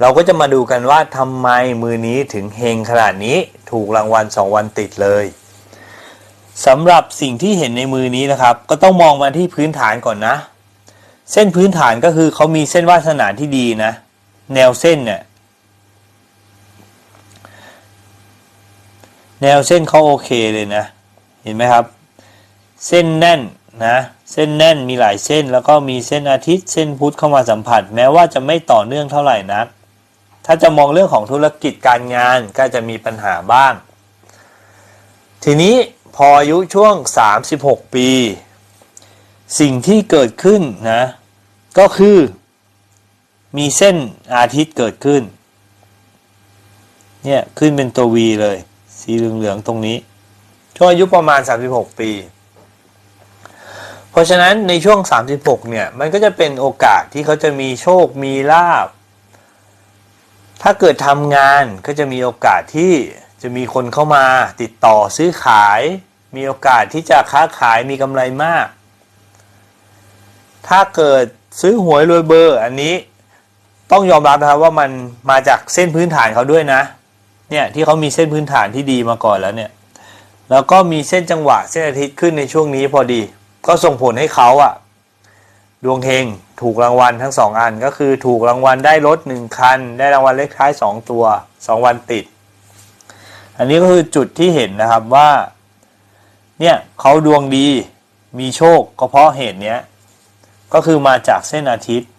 เราก็จะมาดูกันว่าทำไมมือนี้ถึงเฮงขนาดนี้ถูกรางวัลสองวันติดเลยสำหรับสิ่งที่เห็นในมือนี้นะครับ ก็ต้องมองมาที่พื้นฐานก่อนนะ เส้นพื้นฐานก็คือเขามีเส้นวาสนาที่ดีนะ แนวเส้นเนี่ยแนวเส้นเขาโอเคเลยนะ เห็นไหมครับ เส้นแน่นนะเส้นแน่นมีหลายเส้นแล้วก็มีเส้นอาทิตย์เส้นพุธเข้ามาสัมผัส แม้ว่าจะไม่ต่อเนื่องเท่าไหร่นัก ถ้าจะมองเรื่องของธุรกิจการงานก็จะมีปัญหาบ้าง ทีนี้พออายุช่วง 36 ปี สิ่งที่เกิดขึ้นนะก็คือ มีเส้นอาทิตย์เกิดขึ้น เนี่ยขึ้นเป็นตัว V เลย สีเหลืองๆตรงนี้ ช่วงอายุประมาณ 36 ปี เพราะฉะนั้นในช่วง 36 เนี่ย มันก็จะเป็นโอกาสที่เขาจะมีโชคมีลาบ ถ้าเกิดทำงานก็จะมีโอกาสที่จะมีคนเข้ามาติดต่อซื้อขาย มีโอกาสที่จะค้าขายมีกำไรมาก ถ้าเกิดซื้อหวยรวยเบอร์ อันนี้ต้องยอมรับนะครับว่ามันมาจากเส้นพื้นฐานเขาด้วยนะ เนี่ยที่เขามีเส้นพื้นฐานที่ดีมาก่อนแล้วเนี่ย แล้วก็มีเส้นจังหวะเส้นอาทิตย์ขึ้นในช่วงนี้พอดี ก็ส่งผลให้เขาอะ ดวงเฮงถูกรางวัลทั้งสองอันก็คือถูกรางวัลได้รถหนึ่งคัน ได้รางวัลเลขท้ายสองตัวสองวันติด อันนี้ก็คือจุดที่เห็นนะครับว่า เนี่ยเขาดวงดีมีโชคก็เพราะเหตุเนี้ย ก็คือมาจากเส้นอาทิตย์